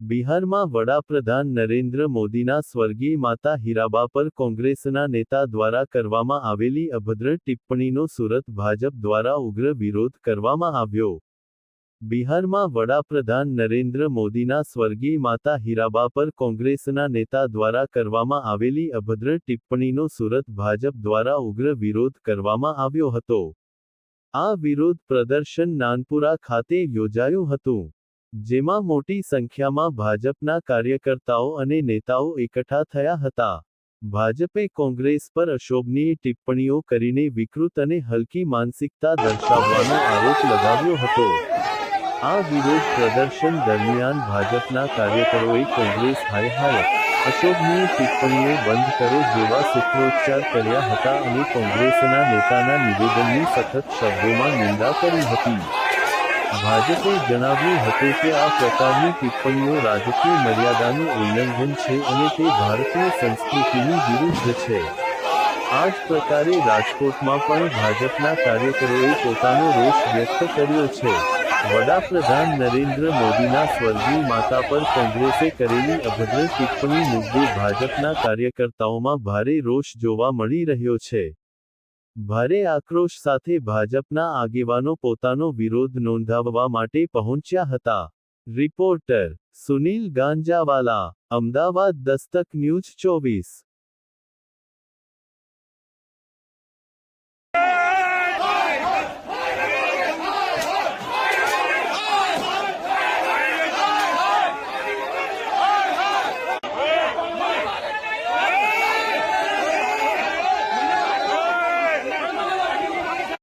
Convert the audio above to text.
બિહારમાં વડાપ્રધાન નરેન્દ્ર મોદીના સ્વર્ગીય માતા હીરાબા પર કોંગ્રેસના નેતા દ્વારા કરવામાં આવેલી અભદ્ર ટિપ્પણીનો સુરત ભાજપ દ્વારા ઉગ્ર વિરોધ કરવામાં આવ્યો. બિહારમાં વડાપ્રધાન નરેન્દ્ર મોદીના સ્વર્ગીય માતા હીરાબા પર કોંગ્રેસના નેતા દ્વારા કરવામાં આવેલી અભદ્ર ટિપ્પણીનો સુરત ભાજપ દ્વારા ઉગ્ર વિરોધ કરવામાં આવ્યો હતો. આ વિરોધ પ્રદર્શન નાનપુરા ખાતે યોજાયું હતું. જેમાં મોટી સંખ્યામાં ભાજપના કાર્યકર્તાઓ અને નેતાઓ એકઠા થયા હતા. ભાજપે કોંગ્રેસ પર અશોભનીય ટિપ્પણીઓ કરીને વિકૃત અને હલકી માનસિકતા દર્શાવવાનો આરોપ લગાવ્યો હતો. આ વિરોધ પ્રદર્શન દરમિયાન ભાજપના કાર્યકરોએ કોંગ્રેસ હાય હાય, અશોભનીય ટિપ્પણીઓ બંધ કરો જેવા સૂત્રોચ્ચાર કર્યા હતા અને કોંગ્રેસના નેતાના નિવેદનની સખત શબ્દોમાં નિંદા કરી હતી. ભાજપે જણાવ્યું હતું કે આ પ્રકારની ટિપ્પણીઓ રાજકીય મર્યાદાનું ઉલ્લંઘન છે અને તે ભારતીય સંસ્કૃતિની વિરુદ્ધ છે. આ જ પ્રકારે રાજકોટમાં પણ ભાજપના કાર્યકરોએ પોતાનો રોષ વ્યક્ત કર્યો છે. વડાપ્રધાન નરેન્દ્ર મોદીના સ્વર્ગીય માતા પર કોંગ્રેસે કરેલી અભદ્ર ટિપ્પણી મુદ્દે ભાજપના કાર્યકર્તાઓમાં ભારે રોષ જોવા મળી રહ્યો છે. ભારે આક્રોશ સાથે ભાજપના આગેવાનો પોતાનો વિરોધ નોંધાવવા માટે પહોંચ્યા હતા. રિપોર્ટર સુનિલ ગાંજાવાલા, અમદાવાદ દસ્તક ન્યૂઝ ચોવીસ.